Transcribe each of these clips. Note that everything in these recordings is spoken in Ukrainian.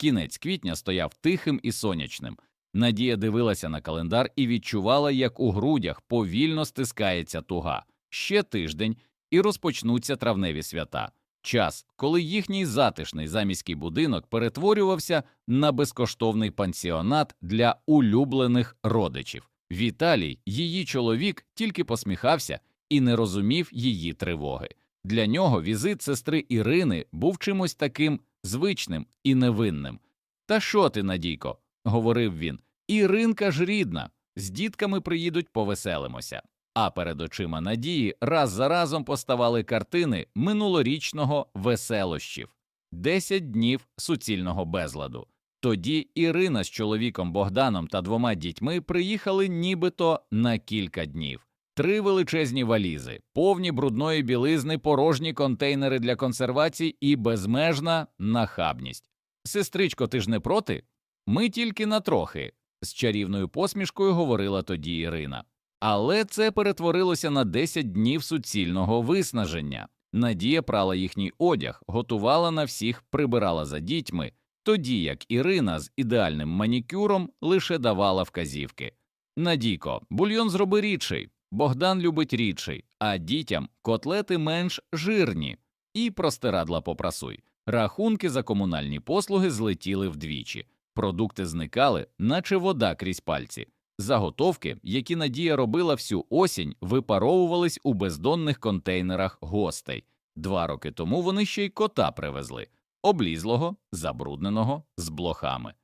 Кінець квітня стояв тихим і сонячним. Надія дивилася на календар і відчувала, як у грудях повільно стискається туга. Ще тиждень, і розпочнуться травневі свята. Час, коли їхній затишний заміський будинок перетворювався на безкоштовний пансіонат для улюблених родичів. Віталій, її чоловік, тільки посміхався і не розумів її тривоги. Для нього візит сестри Ірини був чимось таким звичним і невинним. Та що ти, Надійко? говорив він. Іринка ж рідна, з дітками приїдуть повеселимося. А перед очима Надії раз за разом поставали картини минулорічного веселощів, десять днів суцільного безладу. Тоді Ірина з чоловіком Богданом та двома дітьми приїхали нібито на кілька днів. Три величезні валізи, повні брудної білизни, порожні контейнери для консервації і безмежна нахабність. Сестричко, ти ж не проти? Ми тільки на трохи, з чарівною посмішкою говорила тоді Ірина. Але це перетворилося на 10 днів суцільного виснаження. Надія прала їхній одяг, готувала на всіх, прибирала за дітьми, тоді як Ірина з ідеальним манікюром лише давала вказівки. Надійко, бульйон зроби рідший, Богдан любить рідший, а дітям котлети менш жирні, і простирадла попрасуй. Рахунки за комунальні послуги злетіли вдвічі, продукти зникали, наче вода крізь пальці. Заготовки, які Надія робила всю осінь, випаровувались у бездонних контейнерах гостей. Два роки тому вони ще й кота привезли облізлого, забрудненого, з блохами.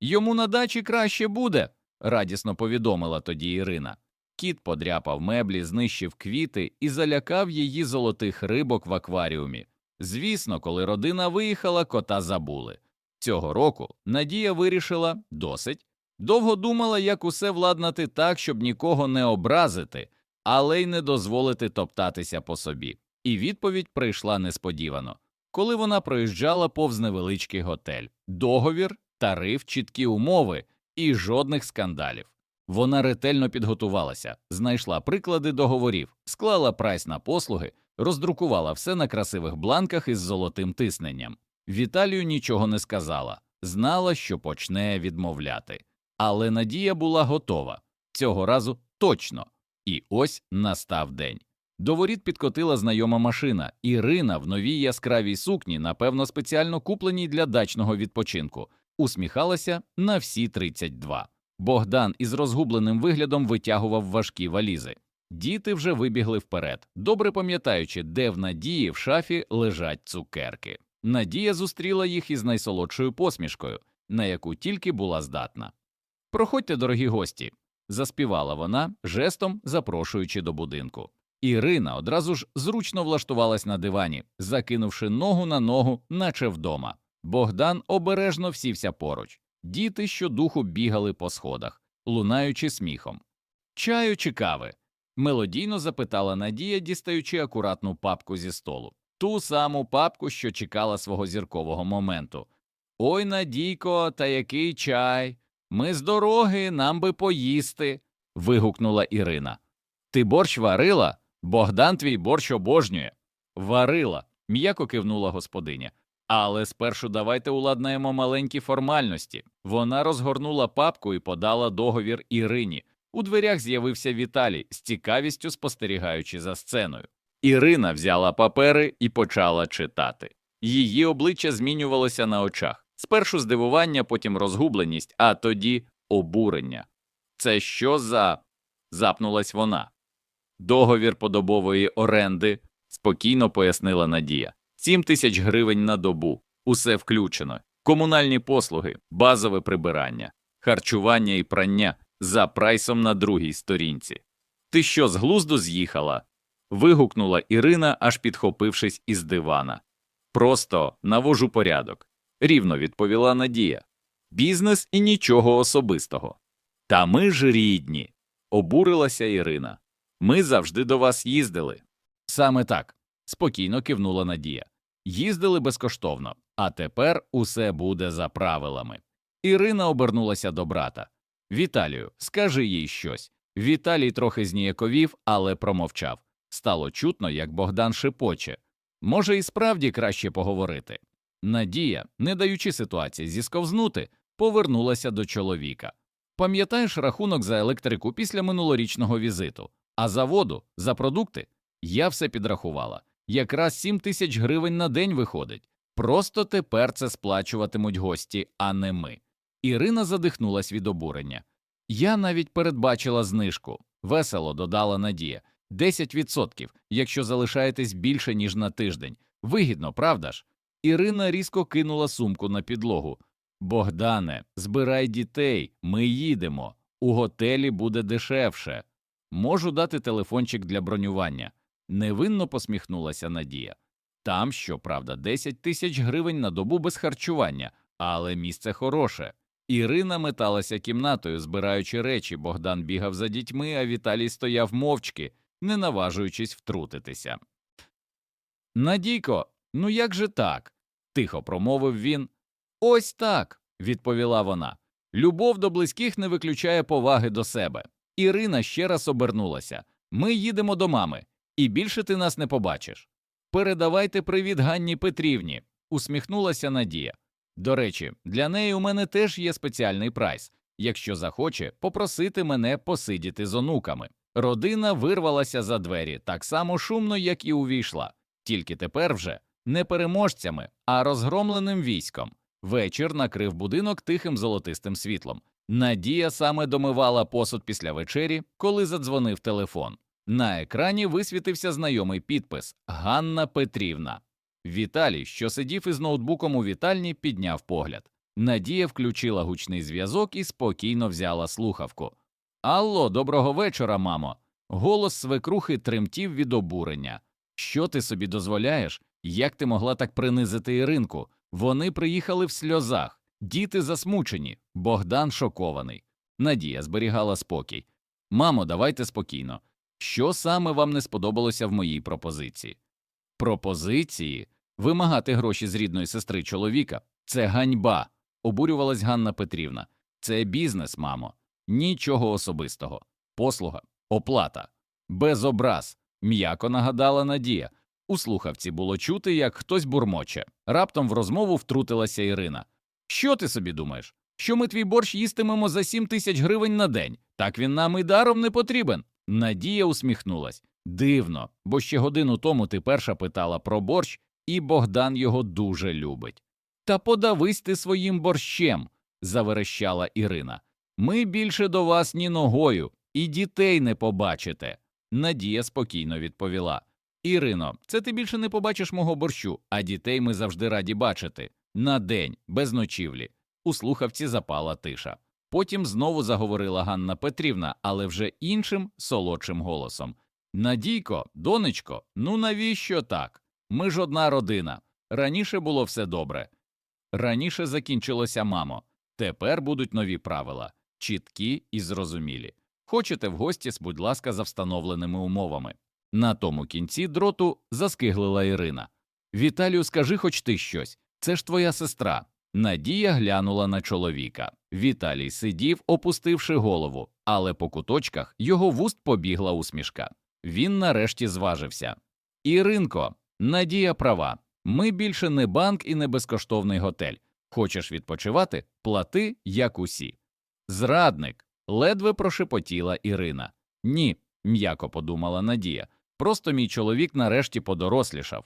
Йому на дачі краще буде, радісно повідомила тоді Ірина. Кіт подряпав меблі, знищив квіти і залякав її золотих рибок в акваріумі. Звісно, коли родина виїхала, кота забули. Цього року Надія вирішила досить. Довго думала, як усе владнати так, щоб нікого не образити, але й не дозволити топтатися по собі. І відповідь прийшла несподівано. Коли вона проїжджала повз невеличкий готель, договір, тариф, чіткі умови і жодних скандалів. Вона ретельно підготувалася, знайшла приклади договорів, склала прайс на послуги, роздрукувала все на красивих бланках із золотим тисненням. Віталію нічого не сказала, знала, що почне відмовляти. Але Надія була готова цього разу точно. І ось настав день. До воріт підкотила знайома машина Ірина в новій яскравій сукні, напевно, спеціально купленій для дачного відпочинку, усміхалася на всі 32. Богдан із розгубленим виглядом витягував важкі валізи. Діти вже вибігли вперед, добре пам'ятаючи, де в Надії в шафі лежать цукерки. Надія зустріла їх із найсолодшою посмішкою, на яку тільки була здатна. Проходьте, дорогі гості, заспівала вона, жестом запрошуючи до будинку. Ірина одразу ж зручно влаштувалась на дивані, закинувши ногу на ногу, наче вдома. Богдан обережно всівся поруч. Діти щодуху бігали по сходах, лунаючи сміхом. Чаю чи кави? мелодійно запитала Надія, дістаючи акуратну папку зі столу. Ту саму папку, що чекала свого зіркового моменту. Ой, Надійко, та який чай. Ми з дороги, нам би поїсти. вигукнула Ірина. Ти борщ варила? Богдан твій борщ обожнює. Варила, м'яко кивнула господиня. Але спершу давайте уладнаємо маленькі формальності. Вона розгорнула папку і подала договір Ірині. У дверях з'явився Віталій, з цікавістю спостерігаючи за сценою. Ірина взяла папери і почала читати. Її обличчя змінювалося на очах. Спершу здивування, потім розгубленість, а тоді обурення. Це що за. запнулась вона. Договір подобової оренди, спокійно пояснила Надія. Сім тисяч гривень на добу, усе включено, комунальні послуги, базове прибирання, харчування і прання за прайсом на другій сторінці. Ти що з глузду з'їхала? вигукнула Ірина, аж підхопившись із дивана. Просто навожу порядок, рівно відповіла Надія. Бізнес і нічого особистого. Та ми ж рідні, обурилася Ірина. Ми завжди до вас їздили. Саме так, спокійно кивнула Надія. Їздили безкоштовно, а тепер усе буде за правилами. Ірина обернулася до брата. Віталію, скажи їй щось. Віталій трохи зніяковів, але промовчав. Стало чутно, як Богдан шепоче. Може, і справді краще поговорити. Надія, не даючи ситуації зісковзнути, повернулася до чоловіка. Пам'ятаєш рахунок за електрику після минулорічного візиту, а за воду, за продукти? Я все підрахувала. Якраз 7 тисяч гривень на день виходить. Просто тепер це сплачуватимуть гості, а не ми. Ірина задихнулась від обурення. Я навіть передбачила знижку. Весело додала Надія. 10%, якщо залишаєтесь більше, ніж на тиждень. Вигідно, правда ж? Ірина різко кинула сумку на підлогу. Богдане, збирай дітей, ми їдемо. У готелі буде дешевше. Можу дати телефончик для бронювання. Невинно посміхнулася Надія. Там, щоправда, 10 тисяч гривень на добу без харчування, але місце хороше. Ірина металася кімнатою, збираючи речі. Богдан бігав за дітьми, а Віталій стояв мовчки, не наважуючись втрутитися. Надійко, ну як же так? тихо промовив він. Ось так, відповіла вона. Любов до близьких не виключає поваги до себе. Ірина ще раз обернулася. Ми їдемо до мами, і більше ти нас не побачиш. Передавайте привіт Ганні Петрівні, усміхнулася Надія. До речі, для неї у мене теж є спеціальний прайс. Якщо захоче, попросити мене посидіти з онуками. Родина вирвалася за двері так само шумно, як і увійшла, тільки тепер вже не переможцями, а розгромленим військом. Вечір накрив будинок тихим золотистим світлом. Надія саме домивала посуд після вечері, коли задзвонив телефон. На екрані висвітився знайомий підпис Ганна Петрівна. Віталій, що сидів із ноутбуком у вітальні, підняв погляд. Надія включила гучний зв'язок і спокійно взяла слухавку. Алло, доброго вечора, мамо. Голос свекрухи тремтів від обурення. Що ти собі дозволяєш? Як ти могла так принизити Іринку? Вони приїхали в сльозах, діти засмучені, Богдан шокований. Надія зберігала спокій. Мамо, давайте спокійно. Що саме вам не сподобалося в моїй пропозиції? Пропозиції вимагати гроші з рідної сестри чоловіка це ганьба, обурювалась Ганна Петрівна. Це бізнес, мамо, нічого особистого. Послуга, оплата, без образ, м'яко нагадала Надія. У слухавці було чути, як хтось бурмоче. Раптом в розмову втрутилася Ірина. Що ти собі думаєш? Що ми твій борщ їстимемо за сім тисяч гривень на день? Так він нам і даром не потрібен. Надія усміхнулась. Дивно, бо ще годину тому ти перша питала про борщ, і Богдан його дуже любить. Та подавись ти своїм борщем, заверещала Ірина. Ми більше до вас ні ногою, і дітей не побачите. Надія спокійно відповіла. Ірино, це ти більше не побачиш мого борщу, а дітей ми завжди раді бачити. На день, без ночівлі. У слухавці запала тиша. Потім знову заговорила Ганна Петрівна, але вже іншим солодшим голосом. Надійко, донечко, ну навіщо так? Ми ж одна родина. Раніше було все добре. Раніше закінчилося мамо. Тепер будуть нові правила, чіткі і зрозумілі. Хочете в гості, будь ласка, за встановленими умовами. На тому кінці дроту заскиглила Ірина. Віталію, скажи хоч ти щось. Це ж твоя сестра. Надія глянула на чоловіка. Віталій сидів, опустивши голову, але по куточках його вуст побігла усмішка. Він нарешті зважився. Іринко, Надія права. Ми більше не банк і не безкоштовний готель. Хочеш відпочивати? Плати, як усі. Зрадник. ледве прошепотіла Ірина. Ні, м'яко подумала Надія. Просто мій чоловік нарешті подорослішав.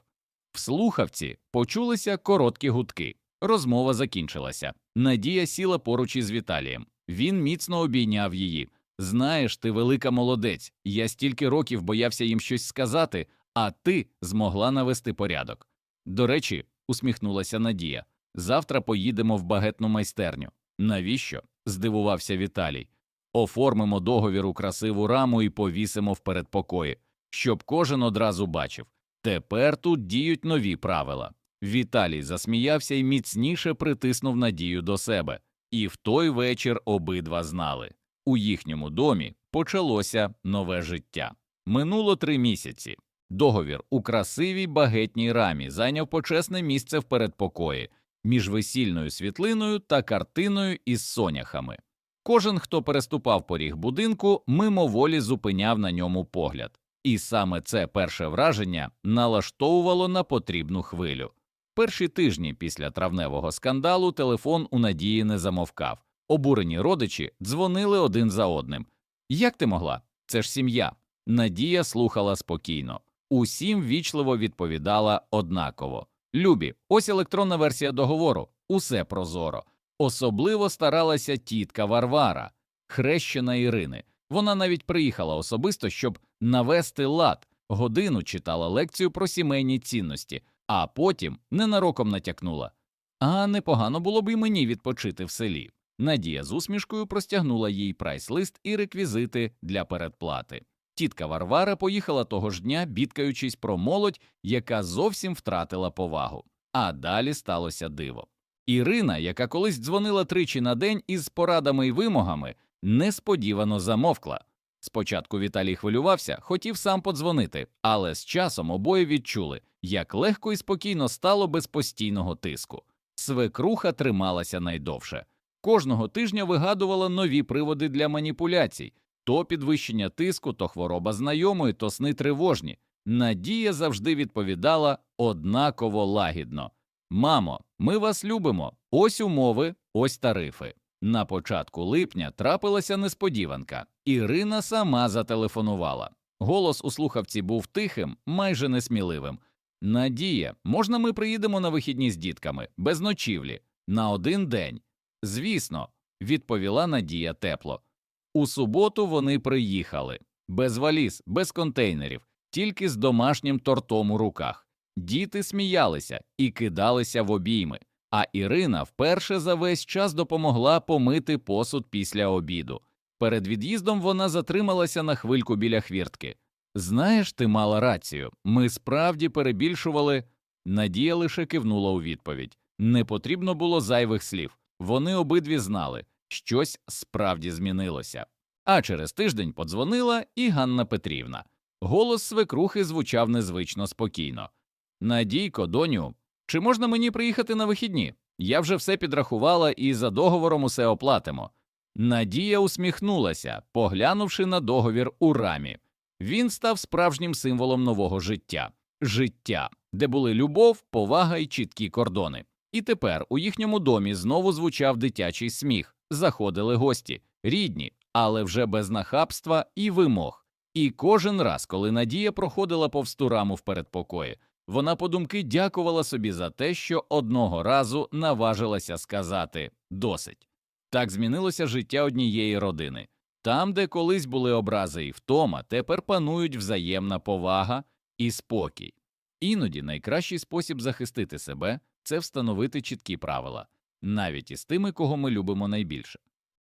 В слухавці почулися короткі гудки. Розмова закінчилася. Надія сіла поруч із Віталієм. Він міцно обійняв її. Знаєш, ти велика молодець. Я стільки років боявся їм щось сказати, а ти змогла навести порядок. До речі, усміхнулася Надія. Завтра поїдемо в багетну майстерню. Навіщо? здивувався Віталій. Оформимо договір у красиву раму і повісимо в передпокої, щоб кожен одразу бачив. Тепер тут діють нові правила. Віталій засміявся і міцніше притиснув Надію до себе, і в той вечір обидва знали у їхньому домі почалося нове життя. Минуло три місяці. Договір у красивій багетній рамі зайняв почесне місце в передпокої між весільною світлиною та картиною із соняхами. Кожен, хто переступав поріг будинку, мимоволі зупиняв на ньому погляд, і саме це перше враження налаштовувало на потрібну хвилю. Перші тижні після травневого скандалу телефон у Надії не замовкав. Обурені родичі дзвонили один за одним. Як ти могла? Це ж сім'я. Надія слухала спокійно. Усім вічливо відповідала однаково. Любі, ось електронна версія договору, усе прозоро. Особливо старалася тітка Варвара, хрещена Ірини. Вона навіть приїхала особисто, щоб навести лад, годину читала лекцію про сімейні цінності, а потім ненароком натякнула. А непогано було б і мені відпочити в селі. Надія з усмішкою простягнула їй прайс-лист і реквізити для передплати. Тітка Варвара поїхала того ж дня, бідкаючись про молодь, яка зовсім втратила повагу. А далі сталося диво. Ірина, яка колись дзвонила тричі на день із порадами й вимогами, несподівано замовкла. Спочатку Віталій хвилювався, хотів сам подзвонити, але з часом обоє відчули, як легко і спокійно стало без постійного тиску. Свекруха трималася найдовше. Кожного тижня вигадувала нові приводи для маніпуляцій то підвищення тиску, то хвороба знайомої, то сни тривожні. Надія завжди відповідала однаково лагідно Мамо, ми вас любимо. Ось умови, ось тарифи. На початку липня трапилася несподіванка. Ірина сама зателефонувала. Голос у слухавці був тихим, майже несміливим. Надія, можна ми приїдемо на вихідні з дітками, без ночівлі, на один день? Звісно, відповіла Надія тепло. У суботу вони приїхали без валіз, без контейнерів, тільки з домашнім тортом у руках. Діти сміялися і кидалися в обійми. А Ірина вперше за весь час допомогла помити посуд після обіду. Перед від'їздом вона затрималася на хвильку біля хвіртки. Знаєш, ти мала рацію, ми справді перебільшували. Надія лише кивнула у відповідь. Не потрібно було зайвих слів. Вони обидві знали, щось справді змінилося. А через тиждень подзвонила і Ганна Петрівна. Голос свекрухи звучав незвично спокійно. Надійко, доню, чи можна мені приїхати на вихідні? Я вже все підрахувала і за договором усе оплатимо. Надія усміхнулася, поглянувши на договір у рамі. Він став справжнім символом нового життя життя, де були любов, повага і чіткі кордони. І тепер у їхньому домі знову звучав дитячий сміх, заходили гості, рідні, але вже без нахабства і вимог. І кожен раз, коли Надія проходила повз ту раму в передпокої, вона подумки дякувала собі за те, що одного разу наважилася сказати досить. Так змінилося життя однієї родини. Там, де колись були образи і втома, тепер панують взаємна повага і спокій. Іноді найкращий спосіб захистити себе це встановити чіткі правила, навіть із тими, кого ми любимо найбільше.